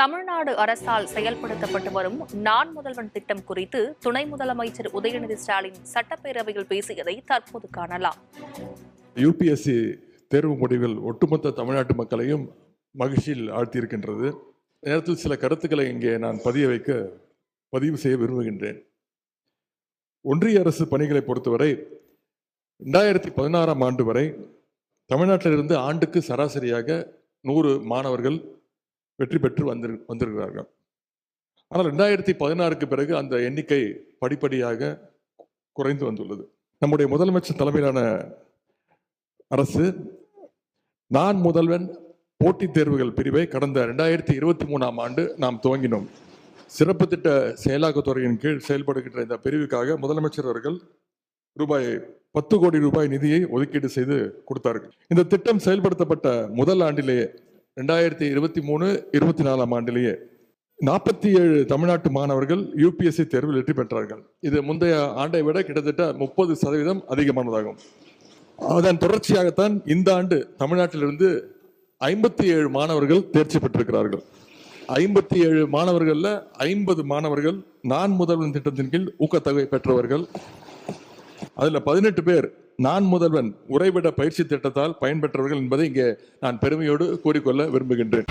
தமிழ்நாடு அரசால் செயல்படுத்தப்பட்டு வரும் நான் முதல்வன் திட்டம் குறித்து துணை முதலமைச்சர் உதயநிதி ஸ்டாலின் சட்டப்பேரவையில் பேசியதை தற்போது காணலாம். யூபிஎஸ்சி தேர்வு முடிவில் ஒட்டுமொத்த தமிழ்நாட்டு மக்களையும் மகிழ்ச்சியில் ஆழ்த்தியிருக்கின்றது. நேரத்தில் சில கருத்துக்களை இங்கே நான் பதிய வைக்க பதிவு செய்ய விரும்புகின்றேன். ஒன்றிய அரசு பணிகளை பொறுத்தவரை ரெண்டாயிரத்தி பதினாறாம் ஆண்டு வரை தமிழ்நாட்டிலிருந்து ஆண்டுக்கு சராசரியாக நூறு மாணவர்கள் வெற்றி பெற்று வந்திரு வந்திருக்கிறார்கள். ஆனால் ரெண்டாயிரத்தி பதினாறுக்கு பிறகு அந்த எண்ணிக்கை படிப்படியாக குறைந்து வந்துள்ளது. நம்முடைய முதலமைச்சர் தலைமையிலான அரசு நான் முதல்வன் போட்டித் தேர்வுகள் பிரிவை கடந்த ரெண்டாயிரத்தி இருபத்தி மூணாம் ஆண்டு நாம் துவங்கினோம். சிறப்பு திட்ட செயலாக்கத்துறையின் கீழ் செயல்படுகின்ற இந்த பிரிவுக்காக முதலமைச்சர் அவர்கள் ரூபாய் பத்து கோடி ரூபாய் நிதியை ஒதுக்கீடு செய்து கொடுத்தார்கள். இந்த திட்டம் செயல்படுத்தப்பட்ட முதல் ஆண்டிலேயே ரெண்டாயிரத்தி இருபத்தி மூணு இருபத்தி நாலாம் ஆண்டிலேயே நாற்பத்தி ஏழு தமிழ்நாட்டு மாணவர்கள் யூபிஎஸ்சி தேர்வில் வெற்றி பெற்றார்கள். இது முந்தைய ஆண்டை விட கிட்டத்தட்ட முப்பது சதவீதம் அதிகமானதாகும். அதன் தொடர்ச்சியாகத்தான் இந்த ஆண்டு தமிழ்நாட்டிலிருந்து ஐம்பத்தி ஏழு மாணவர்கள் தேர்ச்சி பெற்றிருக்கிறார்கள். ஐம்பத்தி ஏழு மாணவர்களில் ஐம்பது மாணவர்கள் நான் முதல்வன் திட்டத்தின் கீழ் ஊக்கத்தொகை பெற்றவர்கள். அதில் பதினெட்டு பேர் நான் முதல்வன் உறைவிட பயிற்சி திட்டத்தால் பயன்பெற்றவர்கள் என்பதை இங்கே நான் பெருமையோடு கூறிக்கொள்ள விரும்புகின்றேன்.